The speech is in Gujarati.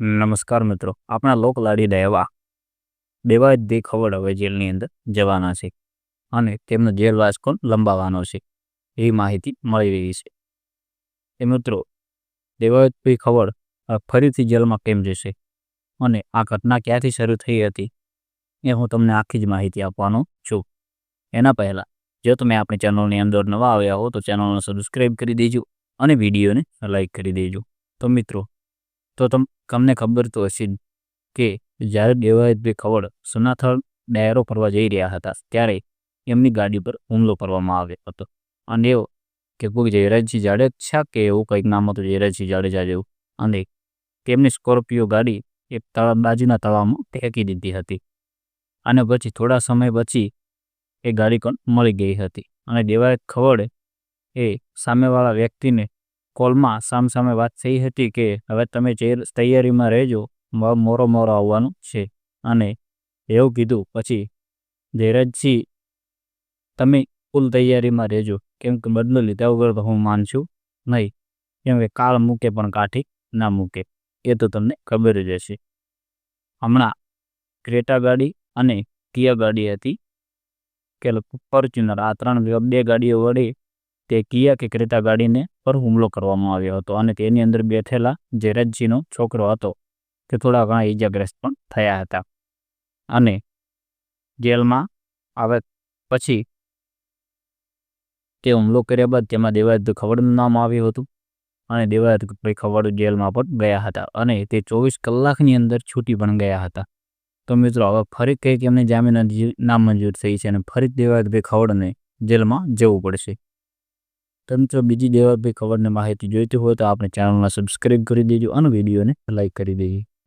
નમસ્કાર મિત્રો આપણા લોકલાડી દેવા. દેવા દી ખવડ હવે જેલની અંદર જવાના છે અને તેમનો જેલવાસ કોણ? લંબાવવાનો છે. એવી માહિતી મળી રહી છે. એ મિત્રો દેવાયતભાઈ ખવડ અ, ફરીથી જેલમાં કેમ જશે અને આ ઘટના ક્યાંથી શરૂ થઈ હતી એ હું તમને આખી જ માહિતી આપવાનો છું. એના પહેલાં જો તમે આપણી ચેનલની અંદર નવા આવ્યા હો તો ચેનલને સબસ્ક્રાઈબ કરી દેજો અને વિડીયોને લાઈક કરી દેજો. તો મિત્રો તો તમ, તમને ખબર તો હશે કે જ્યારે દેવાયતભાઈ ખવડ સુનાથળ ડાયરો ફરવા જઈ રહ્યા હતા, ત્યારે એમની ગાડી પર હુમલો કરવામાં આવ્યો હતો. અને એવો કે કોઈ જયરાજસિંહ જાડેજા કે એવું કંઈક નામ હતું જયરાજસિંહ જાડેજા જેવું. અને તેમની સ્કોર્પિયો ગાડી એક તળાવ બાજુના તળાવમાં ફેંકી દીધી હતી. અને પછી થોડા સમય પછી એ ગાડી પણ મળી ગઈ હતી. અને દેવાયત ખવડે એ સામેવાળા વ્યક્તિને કોલમાં સામસામે વાત થઈ હતી કે હવે તમે તૈયારીમાં રહેજો મોરો મોરો આવવાનું છે. અને એવું કીધું. પછી ધીરજસિંહ તમે ફૂલ તૈયારીમાં રહેજો. કેમ કે બદલો લીધા વગર તો હું માનશું નહીં. કેમ કે કાળ મૂકે પણ કાઠી ના મૂકે. એ તો તમને ખબર જ હશે. હમણાં ક્રેટા ગાડી અને કિયા ગાડી હતી. કે ફોર્ચ્યુનર આ ત્રણ બે ગાડીઓ વડે તે કિયા કે ક્રેતા ગાડીને પર હુમલો કરવામાં આવ્યો હતો અને તેની અંદર બેઠેલા જેરજજીનો છોકરો હતો તે થોડા ઘણા ઈજાગ્રસ્ત પણ થયા હતા. અને જેલમાં આવે પછી તે હુમલો કર્યા બાદ તેમાં દેવાયત ખવડનું નામ આવ્યું હતું અને દેવાયત ભાઈ ખવડ જેલમાં પણ ગયા હતા અને તે ચોવીસ કલાકની અંદર છૂટી પણ ગયા હતા. તો મિત્રો, હવે ફરી કંઈક એમને જામીન નામંજૂર થઈ છે અને ફરી દેવાયતભાઈ ખવડને જેલમાં જવું પડશે. તો જો બીજી બી ખબરને માહિતી જોઈતી હોય તો આપણે ચેનલને સબસ્ક્રાઈબ કરી દેજો અને વિડીયોને લાઈક કરી દેજો.